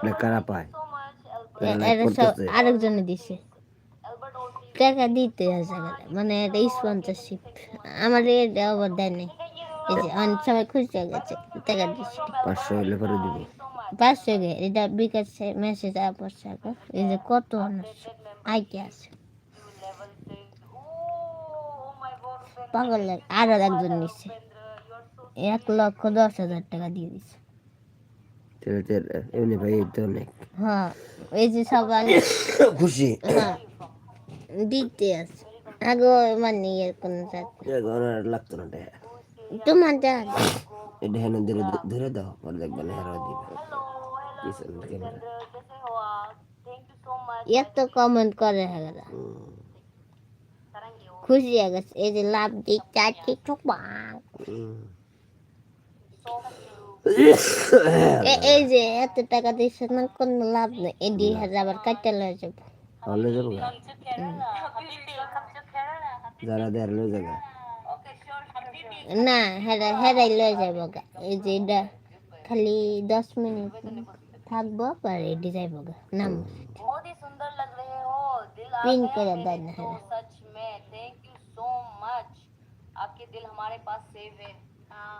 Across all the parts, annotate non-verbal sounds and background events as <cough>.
এটা কারা পায় আরেকজনে দিছে। টাকা দিতে আছে মানে এটা স্পন্সরশিপ আমার এটা আবার দেয় নাই। এই যে অনেক সময় খুশি হয়ে গেছে টাকা দিচ্ছে পাঁচশো হলে পরে দিব। পাঁচশো গে এটা বিকাশে মেসেজ পড়ছে এখন এই যে কত আইটি আছে। পাগল আরও একজন নিচ্ছে এক লক্ষ দশ হাজার টাকা দিয়ে তো এমনি ভাই তো অনেক। হ্যাঁ এই যে সবাই <coughs> খুশি? হ্যাঁ দিতে আছে। আগে মানে ইয়ে কোনো আর লাগতো না টাকা তোমার যা এটা হেন ধরে ধরে দাও পরে দেখবেন হেরা দিবে। পিছন ক্যামেরা এত কমেন্ট করে হ্যাঁ খুশি হয়ে গেছে। এই যে লাভ দিচ্ছে আছে ঠোকবাং <laughs> এই যে এত টাকা দিচ্ছে না কোনো লাভ নেই এই দুই হাজার আবার কাটতে লয়ে যাবো হলে যাবো গা? যারা দেয় লয়ে যাবে না হেরা হেরাই লয়ে যাবো গা এই যে এটা খালি দশ মিনিট থাকবো পরে এটি যাইবো গা নাম बहुत ही सुंदर लग रहे हो दिल आ पिन गए कर मेरे देना तो है। सच में थैंक यू सो मच आपके दिल हमारे पास सेव है हाँ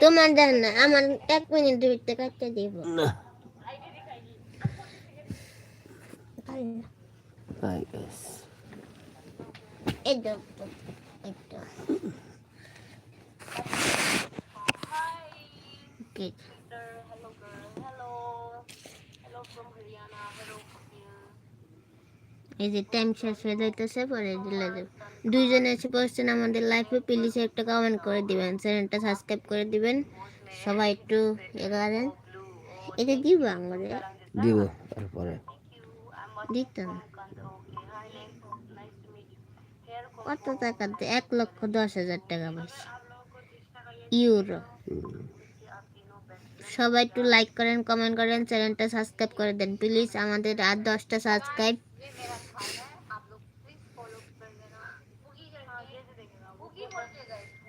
তোমার দেন না আমার এক মিনিট ভিতরে কাটতে দিব না এই যে টাইম শেষ হয়ে যাইতেছে পরে দিলে দেব দুইজনে এসে পড়ছেন আমাদের লাইফে প্লিজ একটা কমেন্ট করে দিবেন চ্যানেলটা সাবস্ক্রাইব করে দিবেন। সবাই একটু করেন এটা দিব আমাদের। দিব তারপরে। দিত না। কত টাকা এক লক্ষ দশ হাজার টাকা পাইছে। ইউরো। সবাই একটু লাইক করেন কমেন্ট করেন চ্যানেলটা সাবস্ক্রাইব করে দেন। প্লিজ আমাদের আর দশটা সাবস্ক্রাইব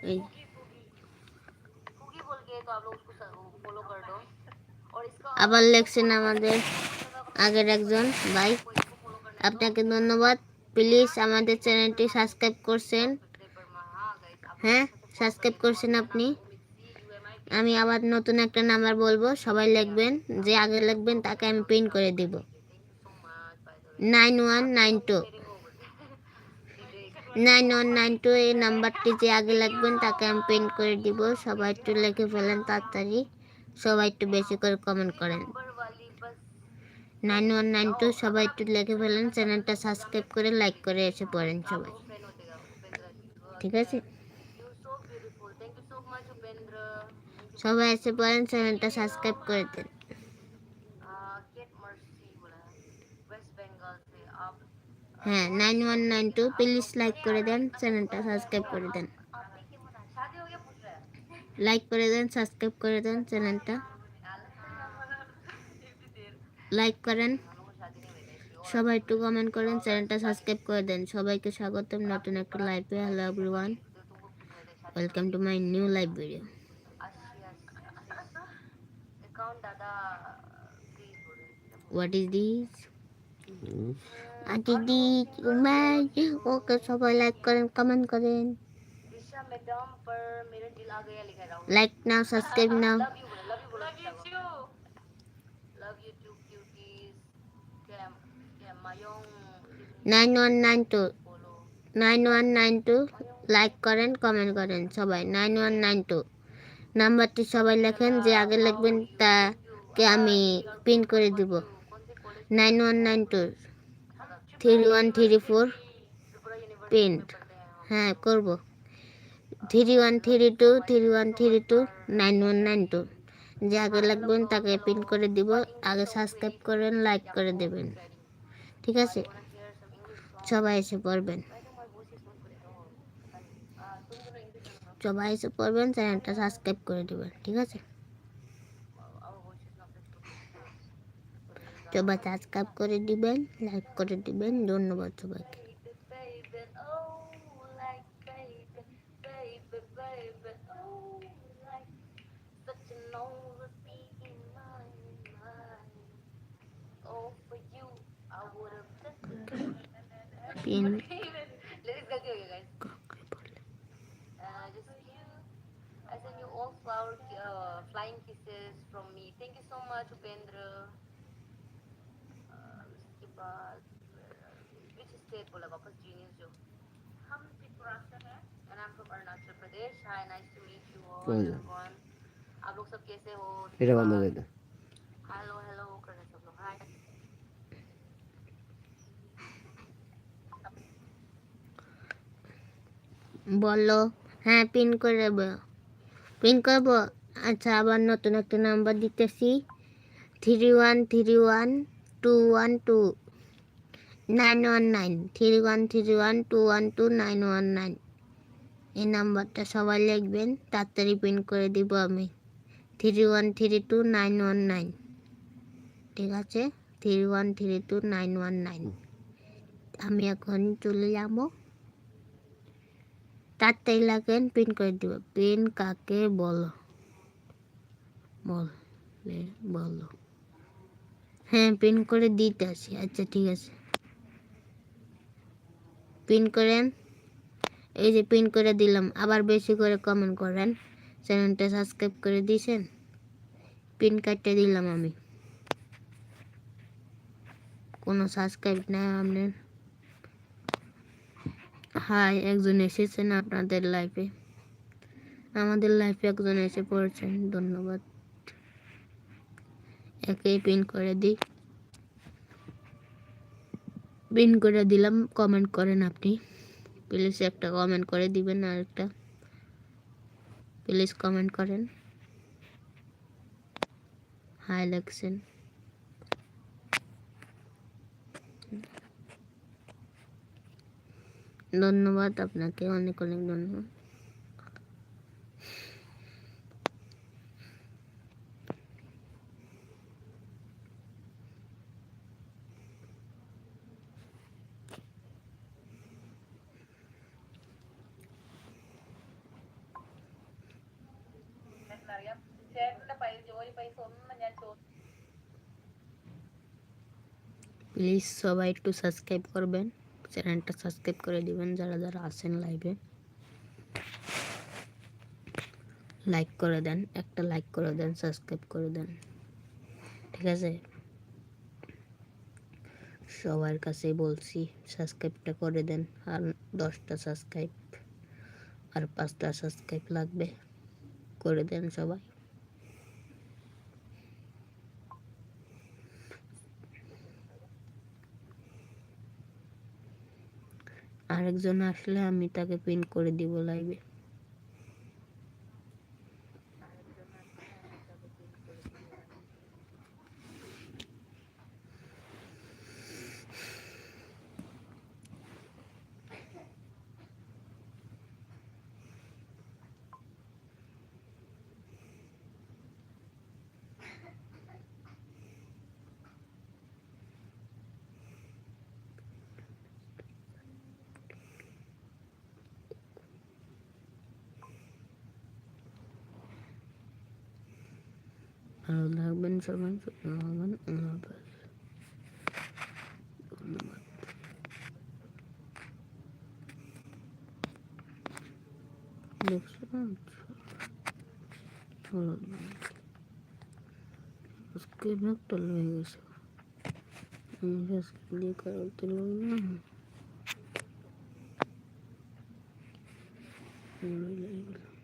এই। আবার লেখছেন আমাদের আগের একজন ভাই। আপনাকে ধন্যবাদ। প্লিজ আমাদের চ্যানেলটি সাবস্ক্রাইব করছেন। হ্যাঁ সাবস্ক্রাইব করছেন আপনি। আমি আবার নতুন একটা নাম্বার বলব। সবাই লিখবেন। যে আগে লিখবেন তাকে আমি প্রিন্ট করে দেব। Nine one nine two. Nine one nine two এই নাম্বারটি যে আগে লাগবেন তাকে আমি প্রিন্ট করে দিব। সবাই একটু লিখে ফেলেন তাড়াতাড়ি। সবাই একটু বেশি করে কমেন্ট করেন। নাইন ওয়ান নাইন টু সবাই একটু লিখে ফেলেন। চ্যানেলটা সাবস্ক্রাইব করে লাইক করে এসে পড়েন সবাই। ঠিক আছে? সবাই এসে পড়েন, চ্যানেলটা সাবস্ক্রাইব করে দেন। হ্যাঁ nine one nine two please like করে দেন চ্যানেলটা সাবস্ক্রাইব করে দেন। লাইক করে দেন সাবস্ক্রাইব করে দেন চ্যানেলটা লাইক করেন। সবাই একটু কমেন্ট করেন চ্যানেলটা সাবস্ক্রাইব করে দেন। সবাইকে স্বাগতম, নতুন একটা লাইভে hello everyone welcome to my new live video what is this আর দিদি উমার ওকে সবাই লাইক করেন কমেন্ট করেন। Like now subscribe now. Nine one nine two nine one nine two like করেন কমেন্ট করেন সবাই নাইন ওয়ান নাইন টু নাম্বারটি সবাই লেখেন, যে আগে লিখবেন, তাকে আমি প্রিন্ট করে দিব। Nine one nine two three one three four pin হ্যাঁ করব। Three one three two three one three two nine one nine two যে আগে লাগবেন তাকে পিন করে দিব। আগে সাবস্ক্রাইব করেন লাইক করে দেবেন। ঠিক আছে? সবাই এসে পড়বেন। সবাই এসে পড়বেন, চ্যানেলটা সাবস্ক্রাইব করে দেবেন। ঠিক আছে? সবাই সাবস্ক্রাইব করে দিবেন লাইক করে দিবেন ধন্যবাদ সবাইকে Pink. I send you all flower, uh, flying kisses from me. Thank you so much, Upendra. which state बोला वापस genius जो हम त्रिपुरा से हैं and I'm from Arunachal Pradesh. Hi, nice to meet you all. बोलो। everyone. आप लोग सब कैसे हो এটা বন্ধ করে দাও हेलो हेलो कर रहे हैं सब लोग हाय বলো হ্যাঁ পিন করে দেবো পিন করবো আচ্ছা আবার নতুন একটা নাম্বার দিতেছি three one three one two one two nine one nine three one three one two one two nine one nine এই নাম্বারটা সবাই লিখবেন, তাড়াতাড়ি পিন করে দিব আমি। Three one three two nine one nine ঠিক আছে? Three one three two nine one nine আমি এখন চলে যাব। তাড়াতাড়ি লাগেন পিন করে দিব। পিন কাকে বলো? বলে বলো। হ্যাঁ পিন করে দিতে আসি। আচ্ছা ঠিক আছে। পিন করেন। এই যে পিন করে দিলাম, আবার বেশি করে কমেন্ট করেন। চ্যানেলটা সাবস্ক্রাইব করে দিয়েছেন পিন কাটতে দিলাম আমি। কোনো সাবস্ক্রাইব নাই আপনার হাই, একজন এসেছেন আপনাদের লাইফে আমাদের লাইফে একজন এসে পড়েছেন, ধন্যবাদ। একেই পিন করে দিই। পিন করে দিলাম কমেন্ট করেন আপনি। প্লিজ একটা কমেন্ট করে দিবেন আর একটা। প্লিজ কমেন্ট করেন। হাই লাগছেন ধন্যবাদ আপনাকে, অনেক অনেক ধন্যবাদ। അറിയാം ചേട്ടന്റെ പൈസ ജോലി പൈസ ഒന്നും ഞാൻ ചോദിച്ചു প্লিজ সবাই একটু সাবস্ক্রাইব করবেন চ্যানেলটা সাবস্ক্রাইব করে দিবেন যারা যারা আছেন লাইভে লাইক করে দেন একটা লাইক করে দেন সাবস্ক্রাইব করে দেন ঠিক আছে সবার কাছেই বলছি সাবস্ক্রাইবটা করে দেন আর দশটা সাবস্ক্রাইব আর পাঁচটা সাবস্ক্রাইব লাগবে করে দেন সবাই। আরেকজন আসলে আমি তাকে পিন করে দিব লাইভে I'll have been seven foot eleven. Next one. I just going to get. I'm going to get up to.